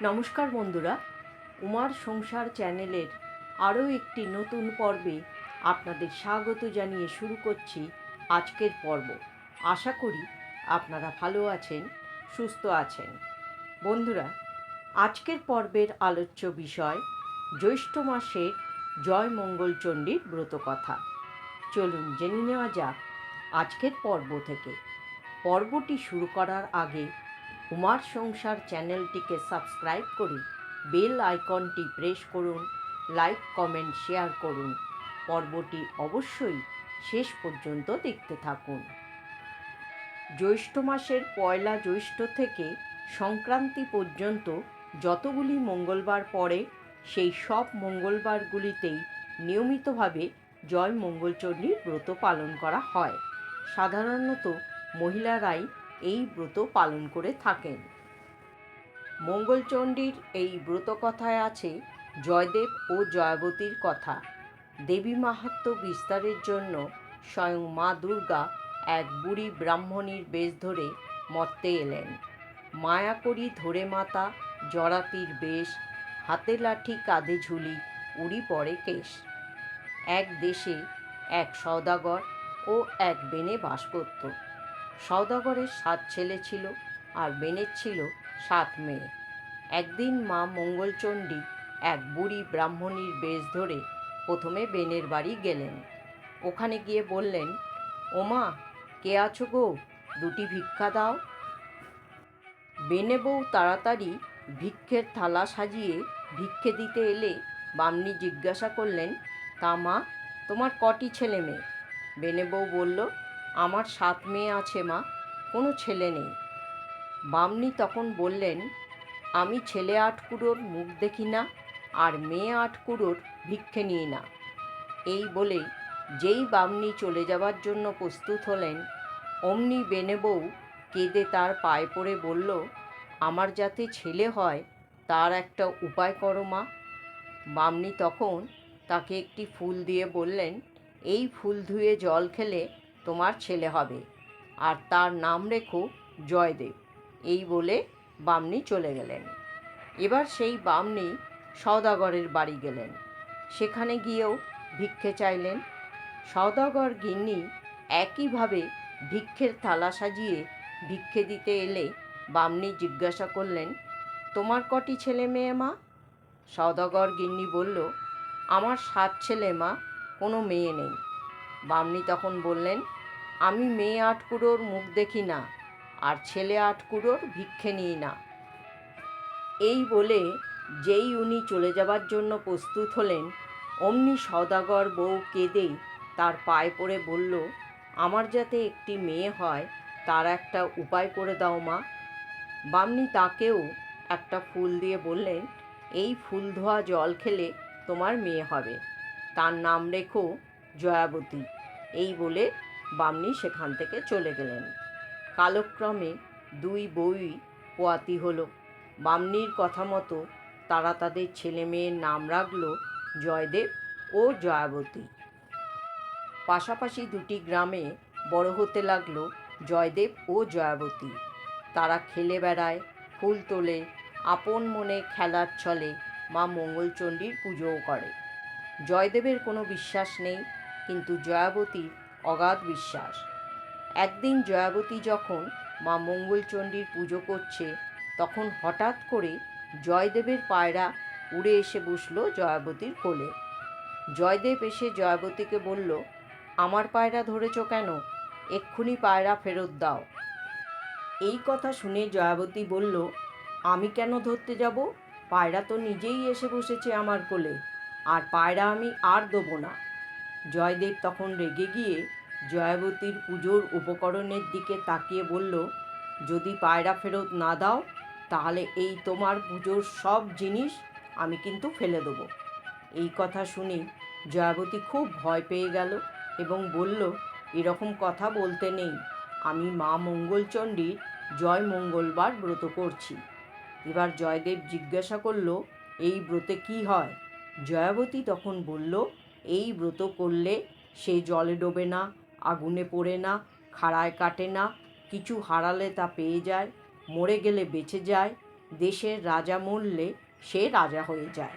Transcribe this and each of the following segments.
নমস্কার বন্ধুরা, উমার সংসার চ্যানেলের আরও একটি নতুন পর্বে আপনাদের স্বাগত জানিয়ে শুরু করছি আজকের পর্ব। আশা করি আপনারা ভালো আছেন, সুস্থ আছেন। বন্ধুরা, আজকের পর্বের আলোচ্য বিষয় জ্যৈষ্ঠ মাসের জয় মঙ্গলচণ্ডীর ব্রতকথা চলুন জেনে নেওয়া যাক আজকের পর্ব থেকে। পর্বটি শুরু করার আগে কুমার সংসার চ্যানেলটিকে সাবস্ক্রাইব করুন, বেল আইকনটি প্রেস করুন, লাইক, কমেন্ট, শেয়ার করুন। পর্বটি অবশ্যই শেষ পর্যন্ত দেখতে থাকুন। জ্যৈষ্ঠ মাসের পয়লা জ্যৈষ্ঠ থেকে সংক্রান্তি পর্যন্ত যতগুলি মঙ্গলবার পড়ে, সেই সব মঙ্গলবারগুলিতেই নিয়মিতভাবে জয় মঙ্গলচণ্ডীর ব্রত পালন করা হয়। সাধারণত মহিলারাই এই ব্রত পালন করে থাকেন। মঙ্গলচণ্ডীর এই ব্রত কথায় আছে জয়দেব ও জয়াবতীর কথা। দেবী মাহাত্ম্য বিস্তারের জন্য স্বয়ং মা দুর্গা এক বুড়ি ব্রাহ্মণীর বেশ ধরে মর্তে এলেন। মায়া করি ধরে মাতা, জরাতির বেশ, হাতে লাঠি কাঁধে ঝুলি, উড়ি পড়ে কেশ। এক দেশে এক সওদাগর ও এক বেনে বাস করত সওদাগরের সাত ছেলে ছিল আর বেনের ছিল সাত মেয়ে। একদিন মা মঙ্গলচণ্ডী এক বুড়ি ব্রাহ্মণীর বেশ ধরে প্রথমে বেনের বাড়ি গেলেন। ওখানে গিয়ে বললেন, ওমা, কে আছো গো? দুটি ভিক্ষা দাও। বেনে বউ তাড়াতাড়ি ভিক্ষের থালা সাজিয়ে ভিক্ষে দিতে এলে বামনি জিজ্ঞাসা করলেন, তা মা, তোমার কটি ছেলে মেয়ে? বেনে বউ বলল আমার সাত মেয়ে আছে মা, কোনো ছেলে নেই। বামনি তখন বললেন, আমি ছেলে আটকুড়োর মুখ দেখি না, আর মেয়ে আটকুড়োর ভিক্ষে নিই না। এই বলে যেই বামনি চলে যাবার জন্য প্রস্তুত হলেন, অমনি বেনে বউ কেঁদে তার পায়ে পড়ে বলল, আমার যাতে ছেলে হয়, তার একটা উপায় করো মা। বামনি তখন তাকে একটি ফুল দিয়ে বললেন, এই ফুল ধুয়ে জল খেলে তোমার ছেলে হবে। আর তার নাম রেখো জয়দেব। এই বলে বামনি চলে গেলেন। এবার সেই বামনি সওদাগরের বাড়ি গেলেন। সেখানে গিয়েও ভিক্ষে চাইলেন। সওদাগর গিন্নি একইভাবে ভিক্ষের থালা সাজিয়ে ভিক্ষে দিতে এলে বামনি জিজ্ঞাসা করলেন, তোমার কটি ছেলে মেয়ে মা? সওদাগর গিন্নি বলল, আমার সাত ছেলে মা, কোনো মেয়ে নেই। বামনি তখন বললেন আমি মেয়ে আটকুড়োর মুখ দেখি না, আর ছেলে আটকুড়োর ভিক্ষে নিই না। এই বলে যেই উনি চলে যাবার জন্য প্রস্তুত হলেন, অমনি সওদাগর বউ কেঁদে তার পায়ে পড়ে বলল, আমার যাতে একটি মেয়ে হয়, তার একটা উপায় করে দাও মা। বামনি তাকেও একটা ফুল দিয়ে বললেন, এই ফুল ধোয়া জল খেলে তোমার মেয়ে হবে। তার নাম রেখো জয়াবতী। এই বলে বামনি সেখান থেকে চলে গেলেন। কালক্রমে দুই বই পোয়াতি হলো। বামনির কথা মতো তারা তাদের ছেলে মেয়ের নাম রাখল জয়দেব ও জয়াবতী। পাশাপাশি দুটি গ্রামে বড় হতে লাগল জয়দেব ও জয়াবতী। তারা খেলে বেড়ায়, ফুল তোলে, আপন মনে খেলার ছলে মা মঙ্গলচণ্ডীর পুজোও করে। জয়দেবের কোনো বিশ্বাস নেই, কিন্তু জয়াবতীর অগাধ বিশ্বাস। একদিন জয়াবতী যখন মা মঙ্গলচণ্ডীর পুজো করছে, তখন হঠাৎ করে জয়দেবের পায়রা উড়ে এসে বসল জয়াবতীর কোলে। জয়দেব এসে জয়াবতীকে বলল, আমার পায়রা ধরেছ কেন? এক্ষুনি পায়রা ফেরত দাও। এই কথা শুনে জয়াবতী বলল, আমি কেন ধরতে যাব? পায়রা তো নিজেই এসে বসেছে আমার কোলে। আর পায়রা আমি আর দেবো না। জয়দেব তখন রেগে গিয়ে জয়াবতীর পুজোর উপকরণের দিকে তাকিয়ে বলল, যদি পায়রা ফেরত না দাও, তাহলে এই তোমার পুজোর সব জিনিস আমি কিন্তু ফেলে দেবো। এই কথা শুনে জয়াবতী খুব ভয় পেয়ে গেল এবং বলল, এরকম কথা বলতে নেই। আমি মা মঙ্গলচণ্ডীর জয় মঙ্গলবার ব্রত করছি। এবার জয়দেব জিজ্ঞাসা করল, এই ব্রতে কি হয়? জয়াবতী তখন বলল এই ব্রত করলে সে জলে ডোবে না, আগুনে পড়ে না, খাড়ায় কাটে না, কিছু হারালে তা পেয়ে যায়, মরে গেলে বেঁচে যায়, দেশের রাজা মরলে সে রাজা হয়ে যায়।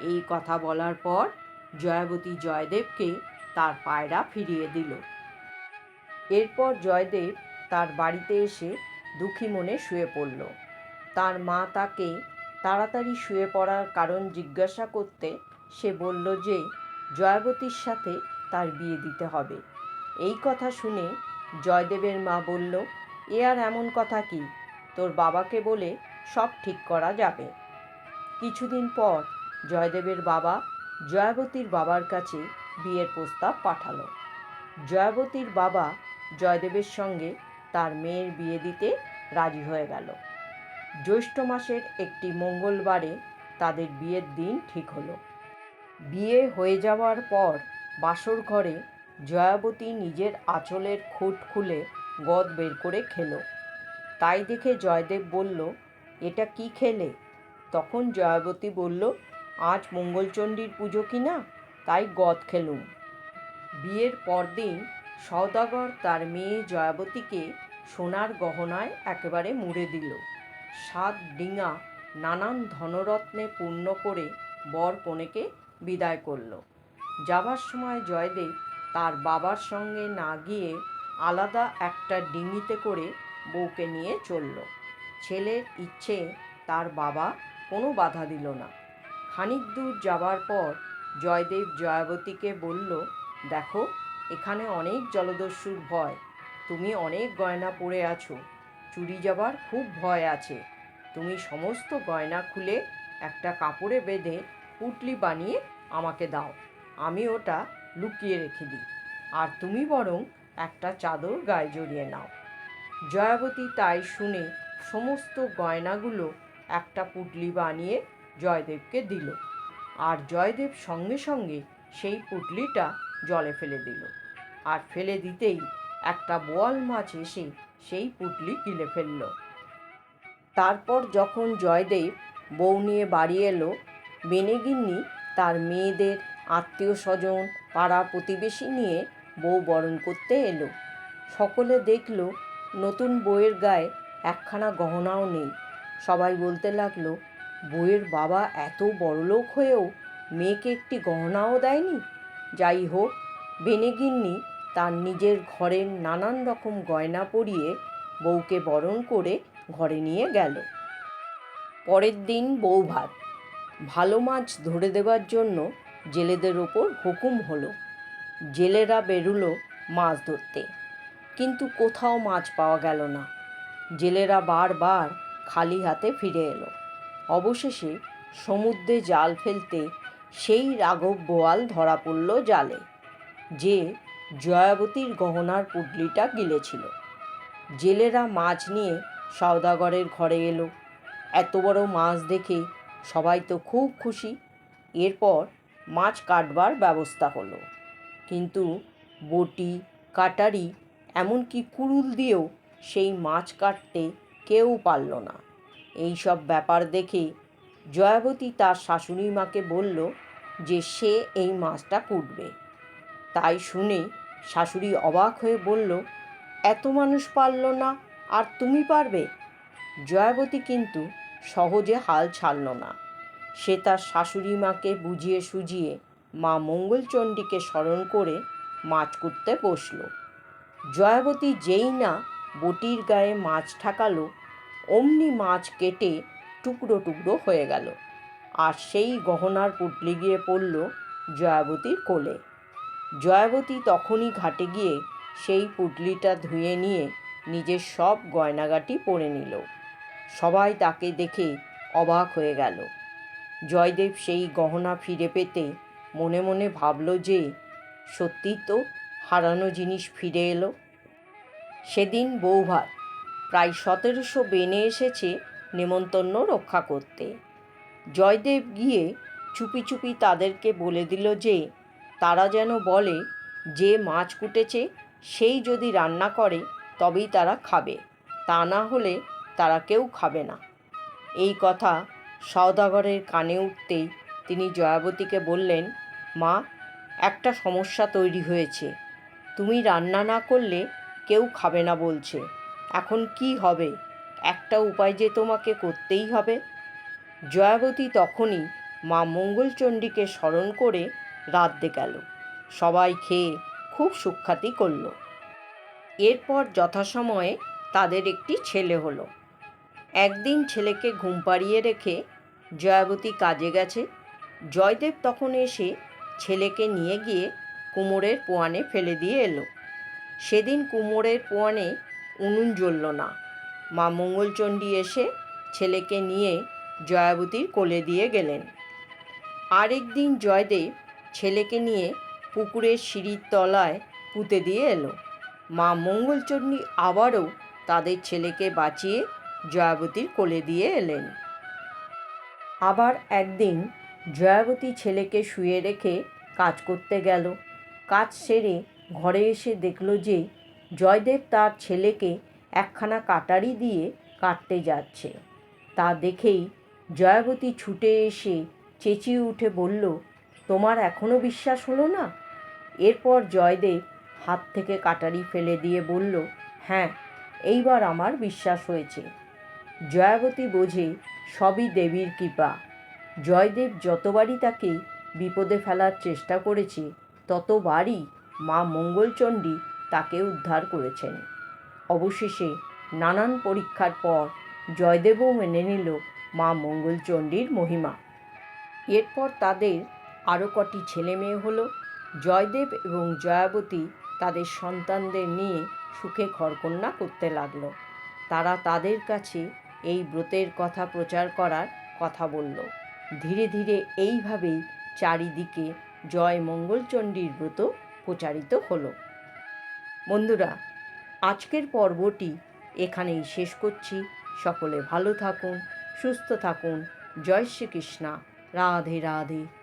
এই কথা বলার পর জয়াবতী জয়দেবকে তার পায়রা ফিরিয়ে দিল। এরপর জয়দেব তার বাড়িতে এসে দুঃখী মনে শুয়ে পড়ল। তার মা তাকে তাড়াতাড়ি শুয়ে পড়ার কারণ জিজ্ঞাসা করতে সে বলল যে জয়াবতীর সাথে তার বিয়ে দিতে হবে। এই কথা শুনে জয়দেবের মা বলল, এ আর এমন কথা কি? তোর বাবাকে বলে সব ঠিক করা যাবে। কিছুদিন পর জয়দেবের বাবা জয়াবতীর বাবার কাছে বিয়ের প্রস্তাব পাঠালো। জয়াবতীর বাবা জয়দেবের সঙ্গে তার মেয়ের বিয়ে দিতে রাজি হয়ে গেল। জ্যৈষ্ঠ মাসের একটি মঙ্গলবারে তাদের বিয়ের দিন ঠিক হলো। বিয়ে হয়ে যাওয়ার পর বাসর ঘরে জয়াবতী নিজের আঁচলের খুঁট খুলে গদ বের করে খেল। তাই দেখে জয়দেব বলল, এটা কি খেলে? তখন জয়াবতী বলল, আজ মঙ্গলচণ্ডীর পুজো কি না? তাই গদ খেলুম। বিয়ের পরদিন সওদাগর তার মেয়ে জয়াবতীকে সোনার গহনায় একেবারে মুড়ে দিল। সাত ডিঙা নানান ধনরত্নে পূর্ণ করে বর কনেকে বিদায় করল। যাবার সময় জয়দেব তার বাবার সঙ্গে না গিয়ে আলাদা একটা ডিঙিতে করে বউকে নিয়ে চলল। ছেলের ইচ্ছে তার বাবা কোনো বাধা দিল না। খানিক দূর যাবার পর জয়দেব জয়াবতীকে বলল, দেখো, এখানে অনেক জলদস্যুর ভয়। তুমি অনেক গয়না পরে আছো। চুরি যাবার খুব ভয় আছে। তুমি সমস্ত গয়না খুলে একটা কাপড়ে বেঁধে পুটলি বানিয়ে আমাকে দাও। আমি ওটা লুকিয়ে রেখে দিই। আর তুমি বরং একটা চাদর গায়ে জড়িয়ে নাও। জয়াবতী তাই শুনে সমস্ত গয়নাগুলো একটা পুটলি বানিয়ে জয়দেবকে দিল। আর জয়দেব সঙ্গে সঙ্গে সেই পুটলিটা জলে ফেলে দিল। আর ফেলে দিতেই একটা বোয়াল মাছ এসে সেই পুটলি গিলে ফেলল। তারপর যখন জয়দেব বউ নিয়ে বাড়ি এলো বেনেগিন্নি তার মেয়েদের আত্মীয় স্বজন পাড়া প্রতিবেশী নিয়ে বউ বরণ করতে এলো। সকলে দেখল, নতুন বউয়ের গায়ে একখানা গহনাও নেই। সবাই বলতে লাগল, বউয়ের বাবা এত বড়লোক হয়েও মেয়েকে একটি গহনাও দেয়নি? যাই হোক বেনেগিন্নি তার নিজের ঘরের নানান রকম গয়না পরিয়ে বউকে বরণ করে ঘরে নিয়ে গেল। পরের দিন বউ ভাত। ভালো মাছ ধরে দেবার জন্য জেলেদের ওপর হুকুম হলো, জেলেরা বেরুলো মাছ ধরতে। কিন্তু কোথাও মাছ পাওয়া গেল না। জেলেরা বারবার খালি হাতে ফিরে এলো। অবশেষে সমুদ্রে জাল ফেলতে সেই রাঘব বোয়াল ধরা পড়ল জালে, যে জয়াবতীর গহনার পুটলিটা গিলেছিল। জেলেরা মাছ নিয়ে সওদাগরের ঘরে এলো। এত বড় মাছ দেখে সবাই তো খুব খুশি। এরপর মাছ কাটবার ব্যবস্থা হলো। কিন্তু বটি, কাটারি, এমনকি কুড়ুল দিয়েও সেই মাছ কাটতে কেউ পারল না। এই সব ব্যাপার দেখে জয়াবতী তার শাশুড়ি মাকে বলল যে সে এই মাছটা কুটবে। তাই শুনে শাশুড়ি অবাক হয়ে বলল, এত মানুষ পারল না, আর তুমি পারবে? জয়াবতী কিন্তু সহজে হাল ছাড়ল না। সে তার শাশুড়ি মাকে বুঝিয়ে সুঝিয়ে মা মঙ্গলচণ্ডীকে স্মরণ করে মাছ কুটতে বসল। জয়াবতী যেই না বটির গায়ে মাছ ঠাকালো, অমনি মাছ কেটে টুকরো টুকরো হয়ে গেল। আর সেই গহনার পুটলি গিয়ে পড়ল জয়াবতীর কোলে। জয়াবতী তখনই ঘাটে গিয়ে সেই পুটলিটা ধুয়ে নিয়ে নিজের সব গয়নাগাটি পরে নিল। সবাই তাকে দেখে অবাক হয়ে গেল। জয়দেব সেই গহনা ফিরে পেতে মনে মনে ভাবল যে সত্যি তো হারানো জিনিস ফিরে এলো। সেদিন বৌভাত প্রায় সতেরোশো বেনে এসেছে নেমন্তন্ন রক্ষা করতে। জয়দেব গিয়ে চুপি চুপি তাদেরকে বলে দিল যে তারা যেন বলে যে মাছ কুটেছে সেই যদি রান্না করে তবেই তারা খাবে। তা না হলে তারা কেউ খাবে না। এই কথা সওদাগরের কানে উঠতেই তিনি জয়াবতীকে বললেন, মা, একটা সমস্যা তৈরি হয়েছে। তুমি রান্না না করলে কেউ খাবে না বলছে। এখন কি হবে? একটা উপায় যে তোমাকে করতেই হবে। জয়াবতী তখনই মা মঙ্গলচণ্ডীকে স্মরণ করে রাঁধতে গেল। সবাই খেয়ে খুব সুখ্যাতি করল। এরপর যথাসময়ে তাদের একটি ছেলে হলো। একদিন ছেলেকে ঘুম পাড়িয়ে রেখে জয়াবতী কাজে গেছে। জয়দেব তখন এসে ছেলেকে নিয়ে গিয়ে কুমোরের পোয়ানে ফেলে দিয়ে এলো। সেদিন কুমোরের পোয়ানে উনুন জ্বলল না। মা মঙ্গলচণ্ডী এসে ছেলেকে নিয়ে জয়াবতীর কোলে দিয়ে গেলেন। আরেক দিন জয়দেব ছেলেকে নিয়ে পুকুরের সিঁড়ির তলায় পুঁতে দিয়ে এলো। মা মঙ্গলচণ্ডী আবারও তাদের ছেলেকে বাঁচিয়ে জয়াবতীর কোলে দিয়ে এলেন। আবার একদিন জয়াবতী ছেলেকে শুয়ে রেখে কাজ করতে গেল। কাজ সেরে ঘরে এসে দেখল যে জয়দেব তার ছেলেকে একখানা কাটারি দিয়ে কাটতে যাচ্ছে। তা দেখেই জয়াবতী ছুটে এসে চেঁচিয়ে উঠে বলল, তোমার এখনও বিশ্বাস হলো না? এরপর জয়দেব হাত থেকে কাটারি ফেলে দিয়ে বলল হ্যাঁ এইবার আমার বিশ্বাস হয়েছে। জয়াবতী বোঝে সবই দেবীর কৃপা। জয়দেব যতবারই তাকে বিপদে ফেলার চেষ্টা করেছে, ততবারই মা মঙ্গলচণ্ডী তাকে উদ্ধার করেছেন। অবশেষে নানান পরীক্ষার পর জয়দেবও মেনে নিল মা মঙ্গলচণ্ডীর মহিমা। এরপর তাদের আরও কটি ছেলে মেয়ে হলো। জয়দেব এবং জয়াবতী তাদের সন্তানদের নিয়ে সুখে ঘরকন্যা করতে লাগল। তারা তাদের কাছে এই ব্রতের কথা প্রচার করার কথা বলল। ধীরে ধীরে এইভাবেই চারিদিকে জয় মঙ্গলচণ্ডীর ব্রত প্রচারিত হলো। বন্ধুরা, আজকের পর্বটি এখানেই শেষ করছি। সকলে ভালো থাকুন, সুস্থ থাকুন। জয় শ্রীকৃষ্ণা। রাধে রাধে।